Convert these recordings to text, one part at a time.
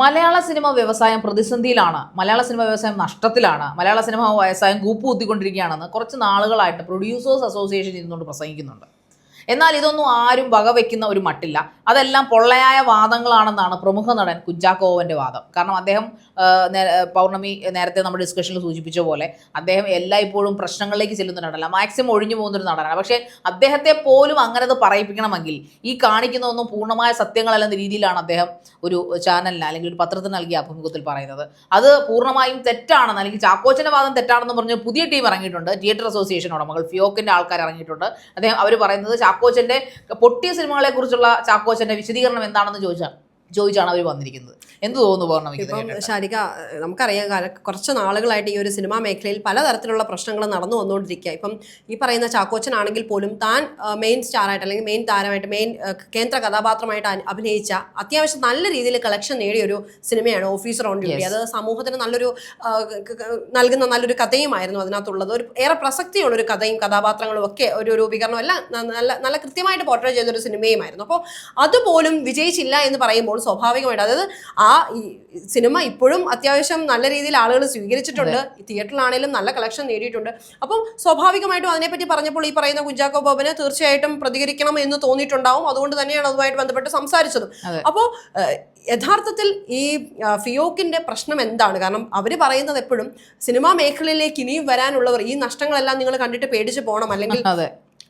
മലയാള cinema വ്യവസായം പ്രതിസന്ധിയിലാണ്. മലയാള cinema വ്യവസായം നഷ്ടത്തിലാണ്. മലയാള സിനിമ വ്യവസായം കൂപ്പുകുത്തിക്കൊണ്ടിരിക്കുകയാണെന്ന് കുറച്ച് നാളുകളായിട്ട് പ്രൊഡ്യൂസേഴ്സ് അസോസിയേഷൻ ഇരുന്നുകൊണ്ട് പ്രസംഗിക്കുന്നുണ്ട്. എന്നാൽ ഇതൊന്നും ആരും വകവെക്കുന്ന ഒരു മട്ടില്ല. അതെല്ലാം പൊള്ളയായ വാദങ്ങളാണെന്നാണ് പ്രമുഖ നടൻ കുഞ്ചാക്കോവന്റെ വാദം. കാരണം അദ്ദേഹം പൗർണമി നേരത്തെ നമ്മൾ ഡിസ്കഷനിൽ സൂചിപ്പിച്ച പോലെ അദ്ദേഹം എല്ലായ്പ്പോഴും പ്രശ്നങ്ങളിലേക്ക് ചെല്ലുന്ന നടനല്ല മാക്സിമം ഒഴിഞ്ഞു പോകുന്നൊരു നടനാണ്. പക്ഷേ അദ്ദേഹത്തെ പോലും അങ്ങനെ പറയിപ്പിക്കണമെങ്കിൽ ഈ കാണിക്കുന്ന ഒന്നും പൂർണമായ സത്യങ്ങളല്ലെന്ന രീതിയിലാണ് അദ്ദേഹം ഒരു ചാനലിന് അല്ലെങ്കിൽ ഒരു പത്രത്തിന് നൽകിയ അഭിമുഖത്തിൽ പറയുന്നത്. അത് പൂർണമായും തെറ്റാണെന്ന് അല്ലെങ്കിൽ ചാക്കോച്ചന്റെ വാദം തെറ്റാണെന്ന് പറഞ്ഞ് പുതിയ ടീം ഇറങ്ങിയിട്ടുണ്ട്. തിയേറ്റർ അസോസിയേഷൻ ഉടമകൾ ഫിയോക്കിന്റെ ആൾക്കാർ ഇറങ്ങിയിട്ടുണ്ട്. അദ്ദേഹം അവർ പറയുന്നത് ചാക്കോച്ചന്റെ പൊട്ടിയ സിനിമകളെക്കുറിച്ചുള്ള ചാക്കോച്ചന്റെ വിശദീകരണം എന്താണെന്ന് ചോദിച്ചാൽ ചോദിച്ചാണ് അവർ വന്നിരിക്കുന്നത്. എന്ത് തോന്നുന്നു പൗർണമിക്ക്? ശാരിക നമുക്കറിയാം കുറച്ച് നാളുകളായിട്ട് ഈ ഒരു സിനിമാ മേഖലയിൽ പലതരത്തിലുള്ള പ്രശ്നങ്ങൾ നടന്നു വന്നുകൊണ്ടിരിക്കുക. ഇപ്പം ഈ പറയുന്ന ചാക്കോച്ചനാണെങ്കിൽ പോലും താൻ മെയിൻ സ്റ്റാറായിട്ട് അല്ലെങ്കിൽ മെയിൻ താരമായിട്ട് മെയിൻ കേന്ദ്ര കഥാപാത്രമായിട്ട് അഭിനയിച്ച അത്യാവശ്യം നല്ല രീതിയിൽ കളക്ഷൻ നേടിയ ഒരു സിനിമയാണ് ഓഫീസർ ഓൺ ഡ്യൂട്ടി. അത് സമൂഹത്തിന് നല്ലൊരു നൽകുന്ന നല്ലൊരു കഥയുമായിരുന്നു അതിനകത്തുള്ളത്. ഒരു ഏറെ പ്രസക്തിയുള്ള ഒരു കഥയും കഥാപാത്രങ്ങളും ഒക്കെ ഒരു രൂപീകരണം എല്ലാം നല്ല നല്ല കൃത്യമായിട്ട് പോർട്രേ ചെയ്തൊരു സിനിമയുമായിരുന്നു. അപ്പോൾ അതുപോലും വിജയിച്ചില്ല എന്ന് പറയുമ്പോൾ സ്വാഭാവികമായിട്ട്. അതായത് ആ ഈ സിനിമ ഇപ്പോഴും അത്യാവശ്യം നല്ല രീതിയിൽ ആളുകൾ സ്വീകരിച്ചിട്ടുണ്ട്. തിയേറ്ററിലാണെങ്കിലും നല്ല കളക്ഷൻ നേടിയിട്ടുണ്ട്. അപ്പം സ്വാഭാവികമായിട്ടും അതിനെപ്പറ്റി പറഞ്ഞപ്പോൾ ഈ പറയുന്ന കുഞ്ചാക്കോ ബോബന് തീർച്ചയായിട്ടും പ്രതികരിക്കണം എന്ന് തോന്നിയിട്ടുണ്ടാവും. അതുകൊണ്ട് തന്നെയാണ് അതുമായിട്ട് ബന്ധപ്പെട്ട് സംസാരിച്ചതും. അപ്പോൾ യഥാർത്ഥത്തിൽ ഈ ഫിയോക്കിന്റെ പ്രശ്നം എന്താണ്? കാരണം അവർ പറയുന്നത് എപ്പോഴും സിനിമാ മേഖലയിലേക്ക് ഇനിയും വരാനുള്ളവർ ഈ നഷ്ടങ്ങളെല്ലാം നിങ്ങൾ കണ്ടിട്ട് പേടിച്ച് പോകണം. അല്ലെങ്കിൽ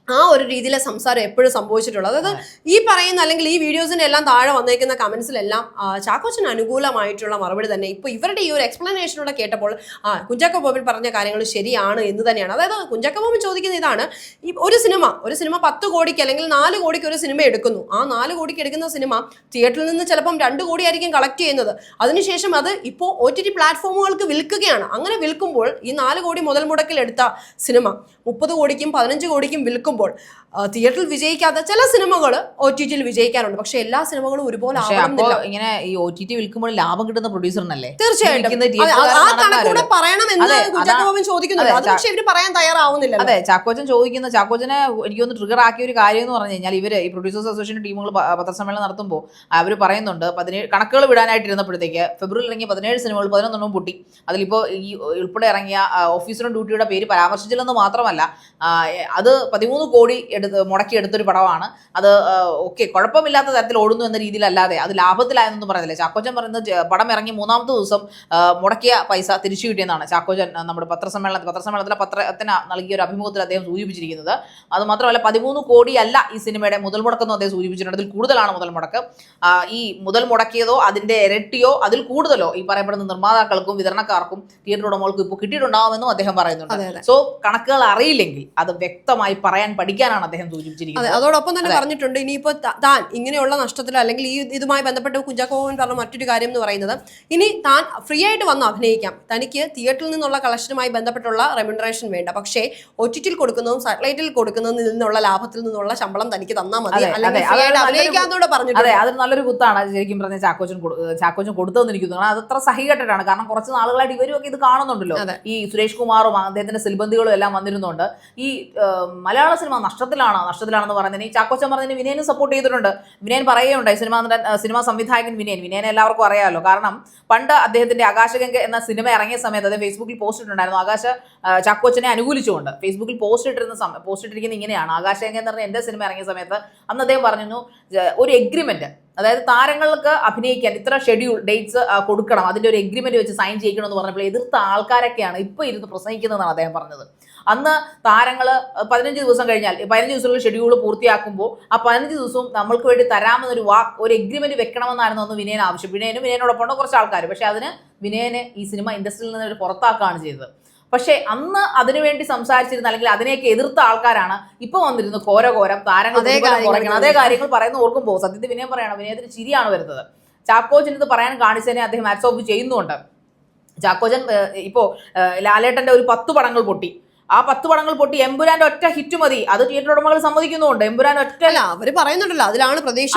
ആ ഒരു രീതിയിലെ സംസാരം എപ്പോഴും സംഭവിച്ചിട്ടുള്ളത്. അതായത് ഈ പറയുന്ന അല്ലെങ്കിൽ ഈ വീഡിയോസിന്റെ എല്ലാം താഴെ വന്നേക്കുന്ന കമന്റ്സിലെല്ലാം ചാക്കോച്ചൻ ചാക്കോച്ചന് അനുകൂലമായിട്ടുള്ള മറുപടി തന്നെ. ഇപ്പൊ ഇവരുടെ ഈ ഒരു എക്സ്പ്ലനേഷനോടെ കേട്ടപ്പോൾ ആ കുഞ്ചാക്കോ ബോബിൻ പറഞ്ഞ കാര്യങ്ങൾ ശരിയാണ് എന്ന് തന്നെയാണ്. അതായത് കുഞ്ചാക്കോ ബോബിൻ ചോദിക്കുന്ന ഇതാണ് ഈ ഒരു സിനിമ ഒരു സിനിമ പത്ത് കോടിക്ക് അല്ലെങ്കിൽ നാല് കോടിക്ക് ഒരു സിനിമ എടുക്കുന്നു. ആ നാല് കോടിക്ക് എടുക്കുന്ന സിനിമ തിയേറ്ററിൽ നിന്ന് ചിലപ്പം രണ്ട് കോടി ആയിരിക്കും കളക്ട് ചെയ്യുന്നത്. അതിനുശേഷം അത് ഇപ്പോൾ ഒ ടി ടി പ്ലാറ്റ്ഫോമുകൾക്ക് വിൽക്കുകയാണ്. അങ്ങനെ വിൽക്കുമ്പോൾ ഈ നാല് കോടി മുതൽ മുടക്കിൽ എടുത്ത സിനിമ മുപ്പത് കോടിക്കും പതിനഞ്ച് കോടിക്കും വിൽക്കുമ്പോൾ ആ, തിയേറ്ററിൽ വിജയിക്കാത്ത ചില സിനിമകൾ ഒ ടി ടിയിൽ വിജയിക്കാറുണ്ട്. പക്ഷെ എല്ലാ സിനിമകളും ഒരുപോലെ ഇങ്ങനെ ഈ ഒ ടി ടി വിൽക്കുമ്പോൾ ലാഭം കിട്ടുന്ന പ്രൊഡ്യൂസറിനല്ലേ തീർച്ചയായിട്ടും. വിൽക്കുന്ന അതെ, ആ- ആ കണക്കൂടെ നടക്കാരല്ലോ. പറയണം എന്ന് അതെ, കുഞ്ചാക്കോ അതാ- ബോബൻ ചോദിക്കുന്നുണ്ട്. അത് പക്ഷെ പറയാൻ തയ്യാറാവുന്നില്ല അതെ ചാക്കോച്ചൻ ചോദിക്കുന്ന ചാക്കോച്ചനെ എനിക്കൊന്ന് ട്രിഗർ ആക്കിയ ഒരു കാര്യം എന്ന് പറഞ്ഞു കഴിഞ്ഞാൽ ഇവർ ഈ പ്രൊഡ്യൂസേഴ്സ് അസോസിയേഷൻ ടീമുകൾ പത്രസമ്മേളനം നടത്തുമ്പോൾ അവർ പറയുന്നുണ്ട് പതിനേഴ് കണക്കുകൾ വിടാനായിട്ടിരുന്നപ്പോഴത്തേക്ക് ഫെബ്രുവരിയിൽ ഇറങ്ങിയ പതിനേഴ് സിനിമകൾ പതിനൊന്നെണ്ണം പൊട്ടി. അതിലിപ്പോൾ ഈ ഉൾപ്പെടെ ഇറങ്ങിയ ഓഫീസറും ഡ്യൂട്ടിയുടെ പേര് പരാമർശിച്ചില്ലെന്ന് മാത്രമല്ല അത് പതിമൂന്ന് കോടി എടുത്ത് മുടക്കിയെടുത്തൊരു പടമാണ്. അത് ഓക്കെ കുഴപ്പമില്ലാത്ത തരത്തിൽ ഓടുന്നു എന്ന രീതിയിലല്ലാതെ അത് ലാഭത്തിലായെന്നൊന്നും പറയുന്നില്ല ചാക്കോച്ചൻ പറയുന്നത് പടം ഇറങ്ങി മൂന്നാമത്തെ ദിവസം മുടക്കിയ പൈസ തിരിച്ചു കിട്ടിയെന്നാണ് ചാക്കോച്ചൻ നമ്മുടെ പത്രസമ്മേളനത്തിൽ പത്രസമ്മേളനത്തിലെ പത്രത്തിന് നൽകിയ ഒരു അഭിമുഖത്തിൽ അദ്ദേഹം സൂചിപ്പിച്ചിരിക്കുന്നത്. അത് മാത്രമല്ല പതിമൂന്ന് കോടിയല്ല ഈ സിനിമയുടെ മുതൽ മുടക്കെന്നും അദ്ദേഹം സൂചിപ്പിച്ചിട്ടുണ്ട്. അതിൽ കൂടുതലാണ് മുതൽ മുടക്ക്. ഈ മുതൽ മുടക്കിയതോ അതിന്റെ ഇരട്ടിയോ അതിൽ കൂടുതലോ ഈ പറയപ്പെടുന്ന നിർമ്മാതാക്കൾക്കും വിതരണക്കാർക്കും തിയേറ്റർ ഉടമകൾക്കും ഇപ്പോൾ കിട്ടിയിട്ടുണ്ടാവുമെന്നും അദ്ദേഹം പറയുന്നുണ്ട്. സോ കണക്കുകൾ അറിയില്ലെങ്കിൽ അത് വ്യക്തമായി പറയാൻ പഠിക്കാനാണ് അദ്ദേഹം സൂചിപ്പിച്ചിരിക്കുന്നത്. അതോടൊപ്പം തന്നെ പറഞ്ഞിട്ടുണ്ട് ഇനിയിപ്പോ താൻ ഇങ്ങനെയുള്ള നഷ്ടത്തിലോ അല്ലെങ്കിൽ ഈ ഇതുമായി ബന്ധപ്പെട്ട് കുഞ്ചാക്കോവൻ പറഞ്ഞ മറ്റൊരു കാര്യം എന്ന് പറയുന്നത് ഇനി താൻ ഫ്രീ ആയിട്ട് വന്ന് അഭിനയിക്കാം. തനിക്ക് തിയേറ്ററിൽ നിന്നുള്ള കളക്ഷനുമായി ബന്ധപ്പെട്ടുള്ള റെമ്യൂണറേഷൻ വേണ്ട. പക്ഷേ ഒ ടി ടിയിൽ കൊടുക്കുന്നതും സാറ്റലൈറ്റിൽ കൊടുക്കുന്നതിൽ നിന്നുള്ള ലാഭത്തിൽ നിന്നുള്ള ശമ്പളം തനിക്ക് തന്നാൽ മതി. അതെ, അല്ലെങ്കിൽ അഭിനയിക്കാന്നൂടെ അതെ അതൊരു നല്ലൊരു കുത്താണ്. ശരിക്കും പറഞ്ഞ ചാക്കോച്ചൻ ചാക്കോച്ചൻ കൊടുത്തതെന്ന് എനിക്ക് തോന്നുന്നു. അത് അത്ര സഹികെട്ടിട്ടാണ് കാരണം കുറച്ച് നാളുകളായിട്ട് ഇവരും ഒക്കെ ഇത് കാണുന്നുണ്ടല്ലോ. ഈ സുരേഷ് കുമാറും അദ്ദേഹത്തിന്റെ സിൽബന്ധികളും എല്ലാം വന്നിരുന്നുണ്ട് ഈ മലയാള സിനിമ നഷ്ടത്തിലാണ്? നഷ്ടത്തിലാണെന്ന് പറയുന്നതിന് ഈ ചാക്കോച്ചൻ പറഞ്ഞതിന് വിനയനും സപ്പോർട്ട് ചെയ്തിട്ടുണ്ട്. വിനയൻ പറയുകയുണ്ടായി. സിനിമാ സിനിമ സംവിധായകൻ വിനയൻ. വിനയനെ എല്ലാവർക്കും അറിയാമല്ലോ. കാരണം പണ്ട് അദ്ദേഹത്തിന്റെ ആകാശഗംഗ എന്ന സിനിമ ഇറങ്ങിയ സമയത്ത് അദ്ദേഹം ഫേസ്ബുക്കിൽ പോസ്റ്റ് ഇട്ടിട്ടുണ്ടായിരുന്നു. ആകാശ ചാക്കോച്ചനെ അനുകൂലിച്ചുകൊണ്ട്. ഫേസ്ബുക്കിൽ പോസ്റ്റ് ഇട്ടിരുന്ന സമയം പോസ്റ്റ് ഇട്ടിരിക്കുന്നത് ഇങ്ങനെയാണ്. ആകാശഗംഗ എന്ന് പറഞ്ഞ എന്റെ സിനിമ ഇറങ്ങിയ സമയത്ത് അന്ന് അദ്ദേഹം പറഞ്ഞു ഒരു എഗ്രിമെന്റ് അതായത് താരങ്ങൾക്ക് അഭിനയിക്കാൻ ഇത്ര ഷെഡ്യൂൾ ഡേറ്റ്സ് കൊടുക്കണം. അതിന്റെ ഒരു എഗ്രിമെന്റ് വെച്ച് സൈൻ ചെയ്യിക്കണം എന്ന് പറഞ്ഞപ്പോൾ എതിർത്ത ആൾക്കാരൊക്കെയാണ് ഇപ്പൊ ഇരുന്ന് പ്രസംഗിക്കുന്നതെന്നാണ് അദ്ദേഹം പറഞ്ഞത്. അന്ന് താരങ്ങൾ പതിനഞ്ച് ദിവസം കഴിഞ്ഞാൽ പതിനഞ്ച് ദിവസമുള്ള ഷെഡ്യൂൾ പൂർത്തിയാക്കുമ്പോൾ ആ പതിനഞ്ച് ദിവസവും നമ്മൾക്ക് വേണ്ടി തരാമെന്നൊരു വാക്ക് ഒരു എഗ്രിമെന്റ് വെക്കണമെന്നായിരുന്നു അന്ന് വിനയൻ ആവശ്യം. വിനയനും വിനയനോടൊപ്പം ഉണ്ട് കുറച്ച് ആൾക്കാർ പക്ഷേ അതിന് വിനയനെ ഈ സിനിമ ഇൻഡസ്ട്രിയിൽ നിന്ന് ഒരു പുറത്താക്കുകയാണ് ചെയ്തത്. പക്ഷേ അന്ന് അതിനുവേണ്ടി സംസാരിച്ചിരുന്ന അല്ലെങ്കിൽ അതിനെയൊക്കെ എതിർത്ത ആൾക്കാരാണ് ഇപ്പൊ വന്നിരുന്നു കോര കോരം താരങ്ങൾ അതേ കാര്യങ്ങൾ കുറയ്ക്കണം. അതേ കാര്യങ്ങൾ പറയുന്ന ഓർക്കുമ്പോൾ സത്യത്തിൽ വിനയം പറയണം വിനയത്തിന് ചിരിയാണ് വരുന്നത്. ചാക്കോച്ചൻ ഇത് പറയാൻ കാണിച്ചതിനെ അദ്ദേഹം ഹാറ്റ്സ് ഓഫ് ചെയ്യുന്നുണ്ട്. ചാക്കോച്ചൻ ഇപ്പോൾ ഇപ്പോ ലാലേട്ടന്റെ ഒരു പത്ത് പടങ്ങൾ പൊട്ടി. ആ പത്ത് പടങ്ങൾ പൊട്ടി എമ്പുരാന്റെ ഒറ്റ ഹിറ്റ് മതി. അത് തിയേറ്റർ ഉടമകൾ സമ്മതിക്കുന്നുണ്ട്. എമ്പുരാൻ ഒറ്റ അല്ല അവർ പറയുന്നുണ്ടല്ലോ. അതിലാണ് പ്രതീക്ഷ.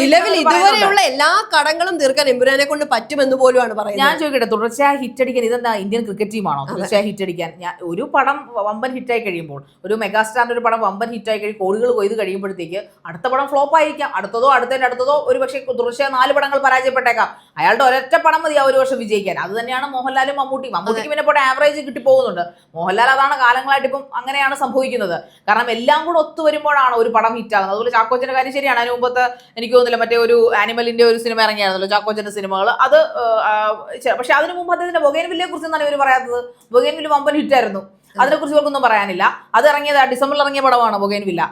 നിലവിൽ ഇതുവരെയുള്ള എല്ലാ കടങ്ങളും തീർക്കാൻ എമ്പുരാനെ കൊണ്ട് പറ്റുമെന്ന് പോലുമാണ് ഞാൻ പറയുന്നത് ചോദിക്കട്ടെ തുടർച്ചയായി ഹിറ്റ് അടിക്കാൻ ഇതെന്താ? ഇന്ത്യൻ ക്രിക്കറ്റ് ടീമാണോ തുടർച്ചയായി ഹിറ്റ് അടിക്കാൻ. ഞാൻ ഒരു പടം വമ്പൻ ഹിറ്റായി കഴിയുമ്പോൾ ഒരു മെഗാസ്റ്റാറിന്റെ ഒരു പടം വമ്പൻ ഹിറ്റായി കഴിയും കോടികൾ കൊയ്ത് കഴിയുമ്പോഴത്തേക്ക് അടുത്ത പടം ഫ്ലോപ്പ് ആയിരിക്കാം. അടുത്തതോ അടുത്തതിന്റെ അടുത്തതോ ഒരു പക്ഷേ തുടർച്ചയായി നാല് പടങ്ങൾ പരാജയപ്പെട്ടേക്കാം. അയാളുടെ ഒരൊറ്റ പടം മതി ആ ഒരു വർഷം വിജയിക്കാൻ. അത് തന്നെയാണ് മോഹൻലാലും മമ്മൂട്ടി മമ്മൂട്ടിക്ക് പിന്നെ പോട്ടെ ആവറേജ് കിട്ടി പോകുന്നുണ്ട് മോഹൻലാൽ അതാണ് കാലങ്ങളായിട്ട് ഇപ്പം അങ്ങനെയാണ് സംഭവിക്കുന്നത്. കാരണം എല്ലാം കൂടെ ഒത്തു വരുമ്പോഴാണ് ഒരു പടം ഹിറ്റാകുന്നത് അതുപോലെ ചാക്കോച്ചന്റെ കാര്യം ശരിയാണ്. അതിന് മുമ്പത്തെ എനിക്ക് തോന്നുന്നില്ല മറ്റേ ഒരു ആനിമലിന്റെ ഒരു സിനിമ ഇറങ്ങിയായിരുന്നല്ലോ ചാക്കോച്ചന്റെ സിനിമകൾ അത് പക്ഷേ അതിന് മുമ്പ് അദ്ദേഹത്തിന്റെ ബൊഗേൻവില്ലെ കുറിച്ച് എന്താണ് ഇവർ പറയാത്തത്. ബൊഗേൻവില്ല വമ്പൻ ഹിറ്റായിരുന്നു അതിനെക്കുറിച്ച് ഇവർക്കൊന്നും പറയാനില്ല. അത് ഇറങ്ങിയത് ഡിസംബറിൽ ഇറങ്ങിയ പടമാണ് ബൊഗേൻവില്ല.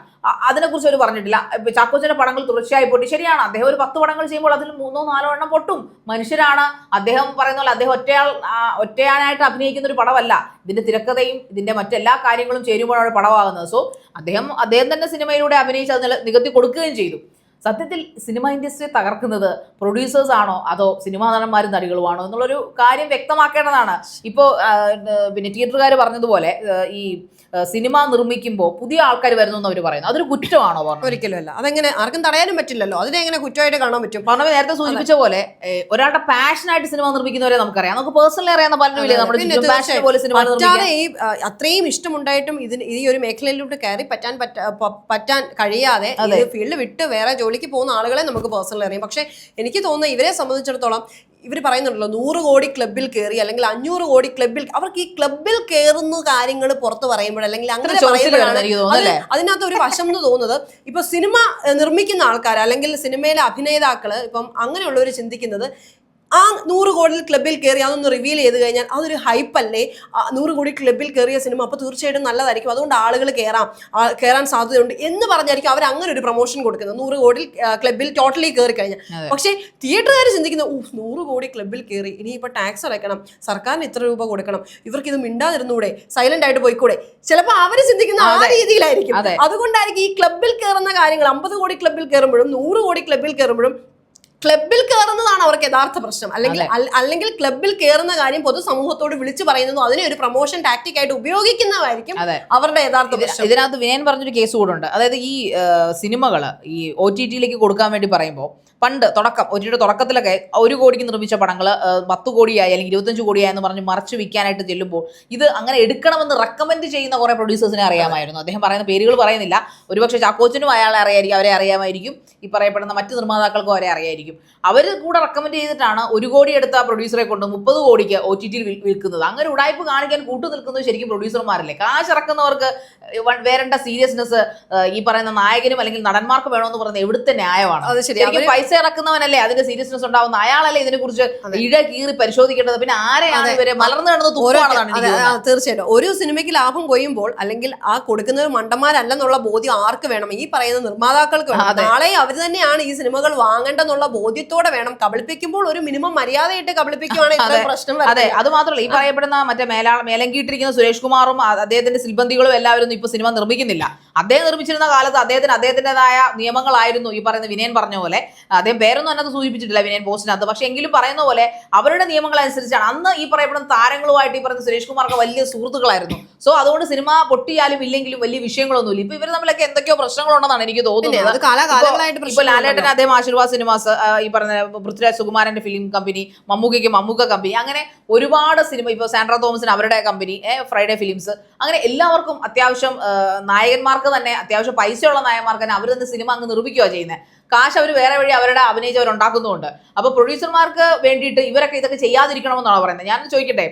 അതിനെക്കുറിച്ച് അവർ പറഞ്ഞിട്ടില്ല. ചാക്കോച്ചന്റെ പടങ്ങൾ തുടർച്ചയായി പൊട്ടി. ശരിയാണ് അദ്ദേഹം ഒരു പത്ത് പടങ്ങൾ ചെയ്യുമ്പോൾ അതിൽ മൂന്നോ നാലോ എണ്ണം പൊട്ടും. മനുഷ്യരാണ്. അദ്ദേഹം പറയുന്ന പോലെ അദ്ദേഹം ഒറ്റയാൾ ഒറ്റയാനായിട്ട് അഭിനയിക്കുന്ന ഒരു പടമല്ല. ഇതിന്റെ തിരക്കഥയും ഇതിന്റെ മറ്റെല്ലാ കാര്യങ്ങളും ചേരുമ്പോഴാണ് പടമാകുന്നത്. സോ അദ്ദേഹം അദ്ദേഹം തന്നെ സിനിമയിലൂടെ അഭിനയിച്ച് അത് നികത്തി കൊടുക്കുകയും ചെയ്തു. സത്യത്തിൽ സിനിമ ഇൻഡസ്ട്രി തകർക്കുന്നത് പ്രൊഡ്യൂസേഴ്സ് ആണോ? അതോ സിനിമാ നടന്മാരും നടികളുമാണോ? എന്നുള്ളൊരു കാര്യം വ്യക്തമാക്കേണ്ടതാണ്. ഇപ്പോൾ പിന്നെ തിയേറ്ററുകാർ പറഞ്ഞതുപോലെ ഈ സിനിമ നിർമ്മിക്കുമ്പോൾ പുതിയ ആൾക്കാർ വരുന്നു എന്ന് അവർ പറയുന്നു. അതൊരു കുറ്റമാണോ പറഞ്ഞു ഒരിക്കലും അല്ല അതെങ്ങനെ ആർക്കും തടയാനും പറ്റില്ലല്ലോ. അതിനെ എങ്ങനെ കുറ്റമായിട്ട് കാണാൻ പറ്റും? പറഞ്ഞ നേരത്തെ സൂചിപ്പിച്ച പോലെ ഒരാളുടെ പാഷനായിട്ട് സിനിമ നിർമ്മിക്കുന്നവരെ നമുക്കറിയാം. നമുക്ക് പേഴ്സണലി അറിയാവുന്ന പലരും ഇല്ലേ? നമ്മുടെ പോലെ സിനിമ ഈ അത്രയും ഇഷ്ടമുണ്ടായിട്ടും ഇതിന് ഈ ഒരു മേഖലയിലോട്ട് കയറി പറ്റാൻ പറ്റ- പറ്റാൻ കഴിയാതെ ഫീൽഡ് വിട്ട് വേറെ ജോലിക്ക് പോകുന്ന ആളുകളെ നമുക്ക് പേഴ്സണൽ അറിയാം. പക്ഷേ എനിക്ക് തോന്നുന്നത് ഇവരെ സംബന്ധിച്ചിടത്തോളം ഇവർ പറയുന്നുണ്ടല്ലോ നൂറ് കോടി ക്ലബിൽ കയറി അല്ലെങ്കിൽ അഞ്ഞൂറ് കോടി ക്ലബിൽ അവർക്ക് ഈ ക്ലബിൽ കയറുന്ന കാര്യങ്ങൾ പുറത്ത് പറയുമ്പോൾ അല്ലെങ്കിൽ അങ്ങനെ പറയുമ്പോഴാണ് അതിനകത്ത് ഒരു വശം എന്ന് തോന്നുന്നത്. ഇപ്പൊ സിനിമ നിർമ്മിക്കുന്ന ആൾക്കാർ അല്ലെങ്കിൽ സിനിമയിലെ അഭിനേതാക്കൾ ഇപ്പം അങ്ങനെയുള്ളവർ ചിന്തിക്കുന്നത് ആ നൂറ് കോടി ക്ലബിൽ കയറി അതൊന്ന് റിവീൽ ചെയ്ത് കഴിഞ്ഞാൽ അതൊരു ഹൈപ്പ് അല്ലേ? നൂറ് കോടി ക്ലബിൽ കയറിയ സിനിമ അപ്പോൾ തീർച്ചയായിട്ടും നല്ലതായിരിക്കും. അതുകൊണ്ട് ആളുകൾ കയറാം കയറാൻ സാധ്യതയുണ്ട് എന്ന് പറഞ്ഞായിരിക്കും അവർ അങ്ങനെ ഒരു പ്രൊമോഷൻ കൊടുക്കുന്നത്. നൂറ് കോടി ക്ലബിൽ ടോട്ടലി കയറി കഴിഞ്ഞാൽ. പക്ഷേ തിയേറ്ററുകാർ ചിന്തിക്കുന്നത് ഊ നൂറ് കോടി ക്ലബിൽ കയറി. ഇനിയിപ്പോൾ ടാക്സ് അടയ്ക്കണം. സർക്കാരിന് ഇത്ര രൂപ കൊടുക്കണം. ഇവർക്ക് ഇത് മിണ്ടാതിരുന്നൂടെ. സൈലന്റ് ആയിട്ട് പോയിക്കൂടെ. ചിലപ്പോൾ അവർ ചിന്തിക്കുന്ന ആ. രീതിയിലായിരിക്കും. അതെ. അതുകൊണ്ടായിരിക്കും ഈ ക്ലബിൽ കയറുന്ന കാര്യങ്ങൾ അമ്പത് കോടി ക്ലബിൽ കയറുമ്പോഴും നൂറ് കോടി ക്ലബിൽ കയറുമ്പോഴും ക്ലബിൽ കയറുന്നതാണ് അവർക്ക് യഥാർത്ഥ പ്രശ്നം. അല്ലെങ്കിൽ അല്ലെങ്കിൽ ക്ലബിൽ കയറുന്ന കാര്യം പൊതുസമൂഹത്തോട് വിളിച്ചു പറയുന്നതും അതിനെ ഒരു പ്രൊമോഷൻ ടാക്ടിക് ആയിട്ട് ഉപയോഗിക്കുന്നതായിരിക്കും അവരുടെ യഥാർത്ഥ പ്രശ്നം. ഇതിനകത്ത് വിനയൻ പറഞ്ഞൊരു കേസ് കൂടെ ഉണ്ട്. അതായത് ഈ സിനിമകൾ ഈ ഒ ടി ടിയിലേക്ക് കൊടുക്കാൻ വേണ്ടി പറയുമ്പോൾ പണ്ട് തുടക്കം ഒരു തുടക്കത്തിലൊക്കെ ഒരു കോടിക്ക് നിർമ്മിച്ച പടങ്ങൾ പത്ത് കോടിയായി അല്ലെങ്കിൽ ഇരുപത്തഞ്ച് കോടിയായി എന്ന് പറഞ്ഞ് മറച്ചു വിൽക്കാനായിട്ട് ചെല്ലുമ്പോൾ ഇത് അങ്ങനെ എടുക്കണമെന്ന് റെക്കമെൻഡ് ചെയ്യുന്ന കുറെ പ്രൊഡ്യൂസേഴ്സിനെ അറിയാമായിരുന്നു. അദ്ദേഹം പറയുന്ന പേരുകൾ പറയുന്നില്ല. ഒരുപക്ഷെ ചാക്കോച്ചനും അയാളെ അറിയായിരിക്കും അവരെ അറിയാമായിരിക്കും. ഈ പറയപ്പെടുന്ന മറ്റ് നിർമ്മാതാക്കൾക്കും അവരെ അറിയായിരിക്കും. അവർ കൂടെ റെക്കമെൻഡ് ചെയ്തിട്ടാണ് ഒരു കോടി എടുത്ത പ്രൊഡ്യൂസറെ കൊണ്ട് മുപ്പത് കോടിക്ക് ഒ ടി ടിയിൽ വിൽക്കുന്നത്. അങ്ങനെ ഉടായ്പ കാണിക്കാൻ കൂട്ടു നിൽക്കുന്നത് ശരിക്കും പ്രൊഡ്യൂസർമാരല്ലേ കാശ് ഇറക്കുന്നവർക്ക് വ- സീരിയസ്നെസ് ഈ പറയുന്ന നായകനും അല്ലെങ്കിൽ നടന്മാർക്ക് വേണമെന്ന് പറയുന്നത് എവിടുത്തെ ന്യായമാണ്? അത് അവർ പൈസ ഇറക്കുന്നവനല്ലേ അതിന്റെ സീരിയസ്നെസ് ഉണ്ടാവുന്ന? അയാളല്ലേ ഇതിനെ കുറിച്ച് ഇഴ കീറി പരിശോധിക്കേണ്ടത്? പിന്നെ ആരെയാണ്. ഇവരെ മലർന്നു കിടന്ന് തീർച്ചയായിട്ടും. ഒരു സിനിമയ്ക്ക് ലാഭം കൊയ്യുമ്പോൾ അല്ലെങ്കിൽ ആ കൊടുക്കുന്നവർ മണ്ടന്മാരല്ലെന്നുള്ള ബോധ്യം ആർക്ക് വേണം? ഈ പറയുന്ന നിർമ്മാതാക്കൾക്ക് വേണം. നാളെ അവർ തന്നെയാണ് ഈ സിനിമകൾ വാങ്ങേണ്ടെന്നുള്ള ബോധ്യത്തോടെ വേണം. കബളിപ്പിക്കുമ്പോൾ ഒരു മിനിമം മര്യാദയിട്ട് കബളിപ്പിക്കുകയാണ് ഇത്ര പ്രശ്നം അതെ അത് മാത്രമല്ല. ഈ പറയപ്പെടുന്ന മറ്റേ മേലാ മേലങ്കിയിട്ടിരിക്കുന്ന സുരേഷ് കുമാറും അദ്ദേഹത്തിന്റെ സിൽബന്ധികളും എല്ലാവരും ഇപ്പൊ സിനിമ നിർമ്മിക്കുന്നില്ല. അദ്ദേഹം നിർമ്മിച്ചിരുന്ന കാലത്ത് അദ്ദേഹത്തിന് അദ്ദേഹത്തിന്റേതായ നിയമങ്ങളായിരുന്നു ഈ പറയുന്ന വിനയൻ പറഞ്ഞ പോലെ. അദ്ദേഹം പേരൊന്നും അതിനകത്ത് സൂചിപ്പിച്ചിട്ടില്ല വിനയൻ പോസ്റ്റിനകത്ത് പക്ഷെ എങ്കിലും പറയുന്ന പോലെ അവരുടെ നിയമങ്ങൾ അനുസരിച്ചാണ് അന്ന് ഈ പറയപ്പെടുന്ന താരങ്ങളുമായിട്ട് ഈ പറയുന്ന സുരേഷ് കുമാർക്ക് വലിയ സുഹൃത്തുക്കളായിരുന്നു. സോ അതുകൊണ്ട് സിനിമ പൊട്ടിയാലും ഇല്ലെങ്കിലും വലിയ വിഷയങ്ങളൊന്നുമില്ല. ഇപ്പൊ ഇവർ തമ്മിലൊക്കെ എന്തൊക്കെയോ പ്രശ്നങ്ങളുണ്ടെന്നാണ് എനിക്ക് തോന്നുന്നത്. ഇപ്പൊ ലാലേട്ടൻ അദ്ദേഹം ആശീർവാദ് സിനിമാസ് ഈ പറഞ്ഞ പൃഥ്വിരാജ് സുകുമാരന്റെ ഫിലിം കമ്പനി മമ്മൂക്കയ്ക്ക് മമ്മൂക്ക കമ്പനി അങ്ങനെ ഒരുപാട് സിനിമ ഇപ്പൊ സാൻഡ്ര തോമസിന് അവരുടെ കമ്പനി ഫ്രൈഡേ ഫിലിംസ് അങ്ങനെ എല്ലാവർക്കും അത്യാവശ്യം നായകന്മാർക്ക് തന്നെ അത്യാവശ്യം പൈസയുള്ള നായകന്മാർക്ക് തന്നെ അവർ തന്നെ സിനിമ അങ്ങ് നിർമ്മിക്കുക ചെയ്യുന്നത് കാശ് അവർ വേറെ വഴി അവരുടെ അഭിനയിച്ച് അവർ ഉണ്ടാക്കുന്നുമുണ്ട്. അപ്പൊ പ്രൊഡ്യൂസർമാർക്ക് വേണ്ടിയിട്ട് ഇവരൊക്കെ ഇതൊക്കെ ചെയ്യാതിരിക്കണമെന്നാണ് പറയുന്നത്? ഞാൻ ചോദിക്കട്ടെ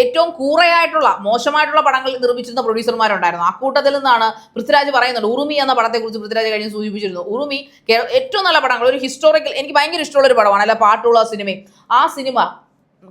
ഏറ്റവും കൂറയായിട്ടുള്ള മോശമായിട്ടുള്ള പടങ്ങൾ നിർമ്മിച്ചിരുന്ന പ്രൊഡ്യൂസർമാരുണ്ടായിരുന്നു ആ കൂട്ടത്തിൽ നിന്നാണ് പൃഥ്വിരാജ് പറയുന്നുണ്ട് ഉറുമി എന്ന പടത്തെക്കുറിച്ച് പൃഥ്വിരാജ് കഴിഞ്ഞ് സൂചിപ്പിച്ചിരുന്നു. ഉറുമി ഏറ്റവും നല്ല പടങ്ങൾ ഒരു ഹിസ്റ്റോറിക്കൽ എനിക്ക് ഭയങ്കര ഇഷ്ടമുള്ള ഒരു പടമാണ്. അല്ല പാട്ടുള്ള സിനിമയും. ആ സിനിമ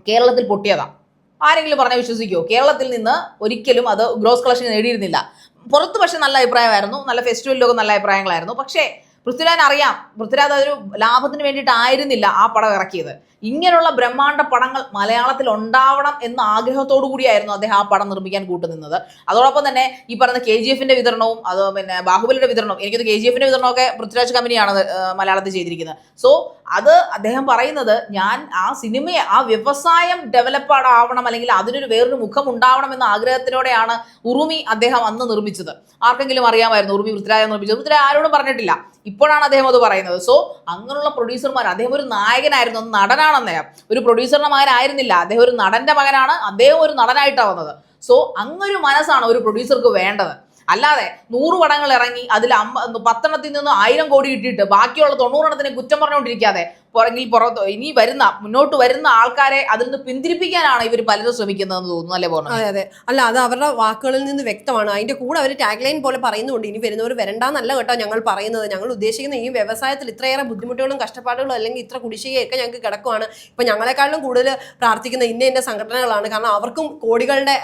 കേരളത്തിൽ പൊട്ടിയതാണ് ആരെങ്കിലും പറഞ്ഞാൽ വിശ്വസിക്കുമോ കേരളത്തിൽ നിന്ന് ഒരിക്കലും അത് ഗ്രോസ് കളക്ഷൻ നേടിയിരുന്നില്ല. പുറത്ത് പക്ഷേ നല്ല അഭിപ്രായമായിരുന്നു. നല്ല ഫെസ്റ്റിവലിലൊക്കെ നല്ല അഭിപ്രായങ്ങളായിരുന്നു. പക്ഷേ പൃഥ്വിരാജ് അറിയാം. പൃഥ്വിരാജ് അതൊരു ലാഭത്തിന് വേണ്ടിയിട്ടായിരുന്നില്ല ആ പടം ഇറക്കിയത്. ഇങ്ങനെയുള്ള ബ്രഹ്മാണ്ട പടങ്ങൾ മലയാളത്തിൽ ഉണ്ടാവണം എന്ന ആഗ്രഹത്തോടു കൂടിയായിരുന്നു അദ്ദേഹം ആ പടം നിർമ്മിക്കാൻ കൂട്ടുനിന്നത്. അതോടൊപ്പം തന്നെ ഈ പറയുന്ന കെ ജി എഫിന്റെ വിതരണവും അത് പിന്നെ ബാഹുബലിയുടെ വിതരണവും എനിക്കത് കെ ജി എഫിന്റെ വിതരണമൊക്കെ പൃഥ്വിരാജ് കമ്പനിയാണ് മലയാളത്തിൽ ചെയ്തിരിക്കുന്നത്. സോ അത് അദ്ദേഹം പറയുന്നത് ഞാൻ ആ സിനിമയെ ആ വ്യവസായം ഡെവലപ്പ് ആവണം അല്ലെങ്കിൽ അതിനൊരു വേറൊരു മുഖം ഉണ്ടാവണം എന്ന ആഗ്രഹത്തിലൂടെയാണ് ഉറുമി അദ്ദേഹം അന്ന് നിർമ്മിച്ചത്. ആർക്കെങ്കിലും അറിയാമായിരുന്നു ഉറുമി പൃഥ്വിരാജ് നിർമ്മിച്ചത്. പൃഥ്വിരാജ് ആരോടും പറഞ്ഞിട്ടില്ല. ഇപ്പോഴാണ് അദ്ദേഹം അത് പറയുന്നത്. സോ അങ്ങനെയുള്ള പ്രൊഡ്യൂസർമാർ അദ്ദേഹം ഒരു നായകനായിരുന്നു നടനാണെന്ന്. നടനാണ് ഒരു പ്രൊഡ്യൂസറിന്റെ മകനായിരുന്നില്ല. അദ്ദേഹം ഒരു നടന്റെ മകനാണ് അദ്ദേഹം ഒരു നടനായിട്ടാണ് വന്നത് സോ അങ്ങൊരു മനസ്സാണ് ഒരു പ്രൊഡ്യൂസർക്ക് വേണ്ടത്. അല്ലാതെ നൂറ് പടങ്ങൾ ഇറങ്ങി അതിൽ അമ്പ പത്തെണ്ണത്തിൽ നിന്ന് ആയിരം കോടി കിട്ടിയിട്ട് ബാക്കിയുള്ള തൊണ്ണൂറെണ്ണത്തിന് കുറ്റം പറഞ്ഞുകൊണ്ടിരിക്കാതെ പുറകിൽ പുറത്ത് ഇനി വരുന്ന മുന്നോട്ട് വരുന്ന ആൾക്കാരെ അതിൽ നിന്ന് പിന്തിരിപ്പിക്കാനാണ് ഇവർ പലരും ശ്രമിക്കുന്നതെന്ന് തോന്നുന്നു അല്ലേ പോകണം അതെ അതെ. അല്ല അത് അവരുടെ വാക്കുകളിൽ നിന്ന് വ്യക്തമാണ്. അതിന്റെ കൂടെ അവർ ടാഗ് ലൈൻ പോലെ പറയുന്നുണ്ട്. ഇനി വരുന്നവർ വരണ്ടെന്നല്ല കേട്ടോ ഞങ്ങൾ പറയുന്നത്. ഞങ്ങൾ ഉദ്ദേശിക്കുന്ന ഈ വ്യവസായത്തിൽ ഇത്രയേറെ ബുദ്ധിമുട്ടുകളും കഷ്ടപ്പാടുകളും അല്ലെങ്കിൽ ഇത്ര കുടിശ്ശികയൊക്കെ ഞങ്ങൾക്ക് കിടക്കുവാണ്. ഇപ്പൊ ഞങ്ങളെക്കാളും കൂടുതൽ പ്രാർത്ഥിക്കുന്ന ഇന്ന ഇന്ന സംഘടനകളാണ്. കാരണം അവർക്കും കോടികളുടെ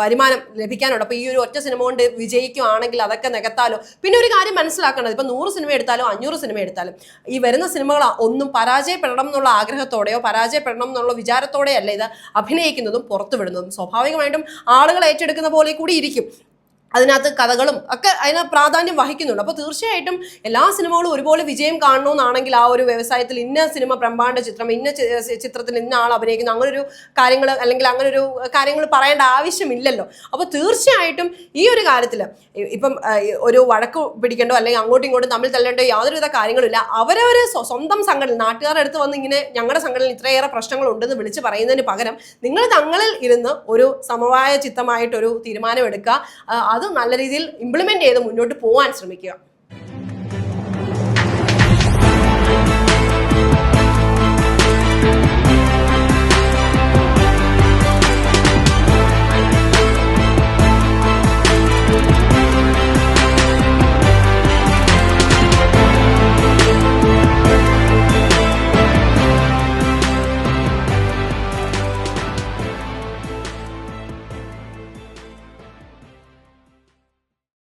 വരുമാനം ലഭിക്കാനുണ്ട്. അപ്പൊ ഈ ഒരു ഒറ്റ സിനിമ കൊണ്ട് വിജയിക്കുവാണെങ്കിൽ അതൊക്കെ നികത്താലോ. പിന്നെ ഒരു കാര്യം മനസ്സിലാക്കേണ്ടത് ഇപ്പൊ നൂറ് സിനിമ എടുത്താലും അഞ്ഞൂറ് സിനിമ എടുത്താലും ഈ വരുന്ന സിനിമകൾ ഒന്നും പരാജയപ്പെടണം എന്നുള്ള ആഗ്രഹത്തോടെയോ പരാജയപ്പെടണം എന്നുള്ള വിചാരത്തോടെയല്ല ഇത് അഭിനയിക്കുന്നതും പുറത്തുവിടുന്നതും. സ്വാഭാവികമായിട്ടും ആളുകൾ ഏറ്റെടുക്കുന്ന പോലെ കൂടി ഇരിക്കും. അതിനകത്ത് കഥകളും ഒക്കെ അതിന് പ്രാധാന്യം വഹിക്കുന്നുണ്ട്. അപ്പോൾ തീർച്ചയായിട്ടും എല്ലാ സിനിമകളും ഒരുപോലെ വിജയം കാണണമെന്നാണെങ്കിൽ ആ ഒരു വ്യവസായത്തിൽ ഇന്ന സിനിമ ബ്രഹ്മാണ്ഡ ചിത്രം ഇന്ന ചിത്രത്തിൽ ഇന്ന ആൾ അഭിനയിക്കുന്നു അങ്ങനൊരു കാര്യങ്ങൾ അല്ലെങ്കിൽ അങ്ങനൊരു കാര്യങ്ങൾ പറയേണ്ട ആവശ്യമില്ലല്ലോ. അപ്പോൾ തീർച്ചയായിട്ടും ഈ ഒരു കാര്യത്തിൽ ഇപ്പം ഒരു വഴക്ക് പിടിക്കേണ്ടോ അല്ലെങ്കിൽ അങ്ങോട്ടും ഇങ്ങോട്ടും തമ്മിൽ തല്ലേണ്ടോ യാതൊരുവിധ കാര്യങ്ങളില്ല. അവരവർ സ്വന്തം സംഘടന നാട്ടുകാരുടെ അടുത്ത് വന്ന് ഇങ്ങനെ ഞങ്ങളുടെ സംഘടനയിൽ ഇത്രയേറെ പ്രശ്നങ്ങളുണ്ടെന്ന് വിളിച്ച് പറയുന്നതിന് പകരം നിങ്ങൾ തങ്ങളിൽ ഇരുന്ന് ഒരു സമവായ ചിത്തമായിട്ടൊരു തീരുമാനം എടുക്കുക ആ, അത് നല്ല രീതിയിൽ ഇംപ്ലിമെന്റ് ചെയ്ത് മുന്നോട്ട് പോകാൻ ശ്രമിക്കുക.